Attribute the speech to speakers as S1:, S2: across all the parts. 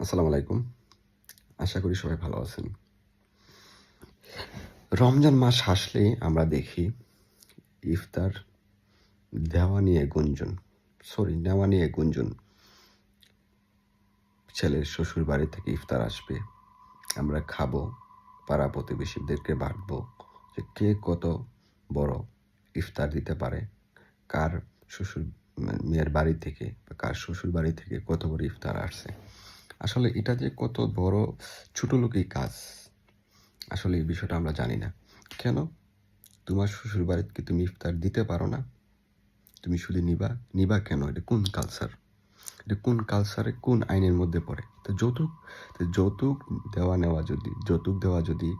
S1: আসসালামু আলাইকুম। আশা করি সবাই ভালো আছেন। রমজান মাস আসলেই আমরা দেখি ইফতার দেওয়া নিয়ে গুঞ্জন। সরি নেওয়া নিয়ে গুঞ্জন। ছেলের শ্বশুর বাড়ি থেকে ইফতার আসবে। আমরা খাব, পাড়া প্রতিবেশীদেরকে বাঁটবো যে কে কত বড় ইফতার দিতে পারে, কার শ্বশুর, মেয়ের বাড়ি থেকে বা কার শ্বশুর বাড়ি থেকে কত বড় ইফতার আসছে। আসলে এটা যে কত বড় ছোট লোকই কাজ, আসলে এই বিষয়টা আমরা জানি না। কেন? তোমার শ্বশুর বাড়িতে তুমি ইফতার দিতে পারো না। তুমি শুধু নিবা নিবা কেন? এটা কোন কালচার এটা কোন কালচারে কোন আইনের মধ্যে পড়ে? তো যৌতুক যৌতুক দেওয়া নেওয়া যদি, যৌতুক দেওয়া যদি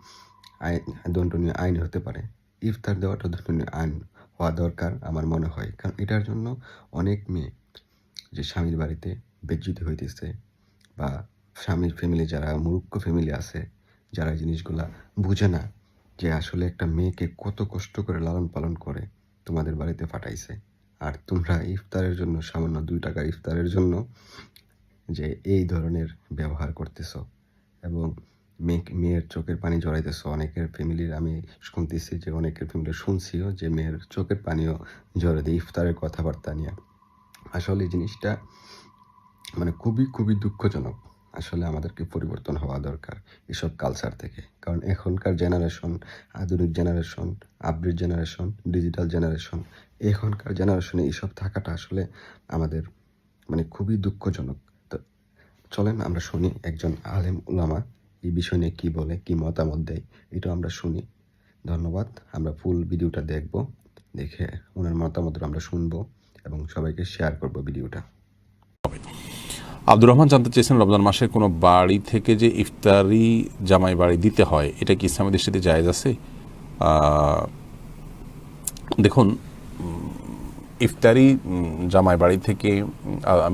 S1: আইন দণ্ডনীয় আইন হতে পারে, ইফতার দেওয়াটা দণ্ডনীয় আইন হওয়া দরকার আমার মনে হয়। কারণ এটার জন্য অনেক মেয়ে যে স্বামীর বাড়িতে বেজ্জিত হইতেছে বা স্বামীর ফ্যামিলি যারা মূর্খ ফ্যামিলি আছে, যারা জিনিসগুলা বুঝে না যে আসলে একটা মেয়েকে কত কষ্ট করে লালন পালন করে তোমাদের বাড়িতে পাঠাইছে। আর তোমরা ইফতারের জন্য, সামান্য দুই টাকার ইফতারের জন্য যে এই ধরনের ব্যবহার করতেছ এবং মেয়ে মেয়ের চোখের পানি জড়াইতেছ। অনেকের ফ্যামিলির আমি শুনতেছি যে, অনেকের ফ্যামিলি শুনছিও যে, মেয়ের চোখের পানিও জড়ে দেয় ইফতারের কথাবার্তা নিয়ে। আসলে জিনিসটা মানে খুবই খুবই দুঃখজনক আসলে আমাদেরকে পরিবর্তন হওয়া দরকার এসব কালচার থেকে। কারণ এখনকার জেনারেশন আধুনিক generation update generation digital generation এখনকার জেনারেশনে এইসব থাকাটা আসলে আমাদের মানে খুবই দুঃখজনক। তো চলেন আমরা শুনি একজন আলেম উলামা এই বিষয় নিয়ে কী বলে, কী মতামত দেয়, এটাও আমরা শুনি। ধন্যবাদ, আমরা ফুল ভিডিওটা দেখব, দেখে ওনার মতামতটা আমরা শুনব এবং সবাইকে শেয়ার করব ভিডিওটা।
S2: আব্দুর রহমান জানতে চেয়েছেন রমজান মাসের কোনো বাড়ি থেকে যে ইফতারি জামাই বাড়ি দিতে হয়, এটা কি ইসলামী দৃষ্টিতে জায়েজ আছে? দেখুন ইফতারি জামাই বাড়ি থেকে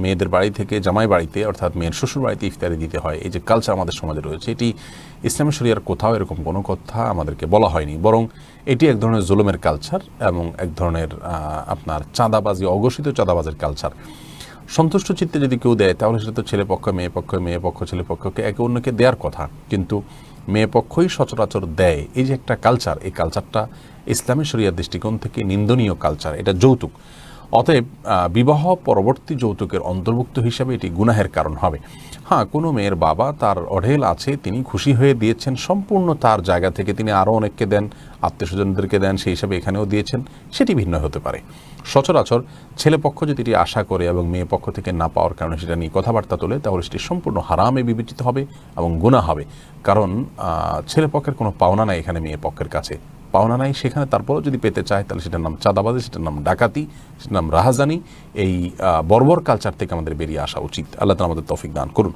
S2: মেয়েদের বাড়ি থেকে জামাই বাড়িতে, অর্থাৎ মেয়ের শ্বশুর বাড়িতে ইফতারি দিতে হয়। এই যে কালচার আমাদের সমাজে রয়েছে, এটি ইসলামী শরিয়ার কোথাও এরকম কোনো কথা আমাদেরকে বলা হয়নি। বরং এটি এক ধরনের জুলুমের কালচার এবং এক ধরনের আপনার চাঁদাবাজি, অঘোষিত চাঁদাবাজের কালচার সন্তুষ্ট চিত্তে যদি কেউ দেয়, তাহলে সেটা তো ছেলে পক্ষ, মেয়ে পক্ষ মেয়ে পক্ষ, ছেলে পক্ষকে একে অন্যকে দেওয়ার কথা। কিন্তু মেয়ে পক্ষই সচরাচর দেয়। এই যে একটা কালচার এই কালচারটা ইসলামী শরিয়ার দৃষ্টিকোণ থেকে নিন্দনীয় কালচার এটা যৌতুক। অতএব বিবাহ পরবর্তী যৌতুকের অন্তর্ভুক্ত হিসাবে এটি গুনাহের কারণ হবে। হ্যাঁ কোনো মেয়ের বাবা তার অঢেল আছে, তিনি খুশি হয়ে দিয়েছেন, সম্পূর্ণ তার জায়গা থেকে তিনি আরও অনেককে দেন আত্মীয় স্বজনদেরকে দেন, সেই হিসাবে এখানেও দিয়েছেন, সেটি ভিন্ন হতে পারে। সচরাচর ছেলে পক্ষ যদি এটি আশা করে এবং মেয়ে পক্ষ থেকে না পাওয়ার কারণে সেটা নিয়ে কথাবার্তা তোলে, তাহলে সেটি সম্পূর্ণ হারামে বিবেচিত হবে এবং গুণা হবে। কারণ ছেলে পক্ষের কোনো পাওনা নাই এখানে মেয়ে পক্ষের কাছে। পাওনা নাই। সেখানে তারপরেও যদি পেতে চায়, তাহলে সেটার নাম চাঁদাবাজি, সেটার নাম ডাকাতি, সেটার নাম রাহাজানি। এই বর্বর কালচার থেকে আমাদের বেরিয়ে আসা উচিত। আল্লাহ আমাদের তফিক দান করুন।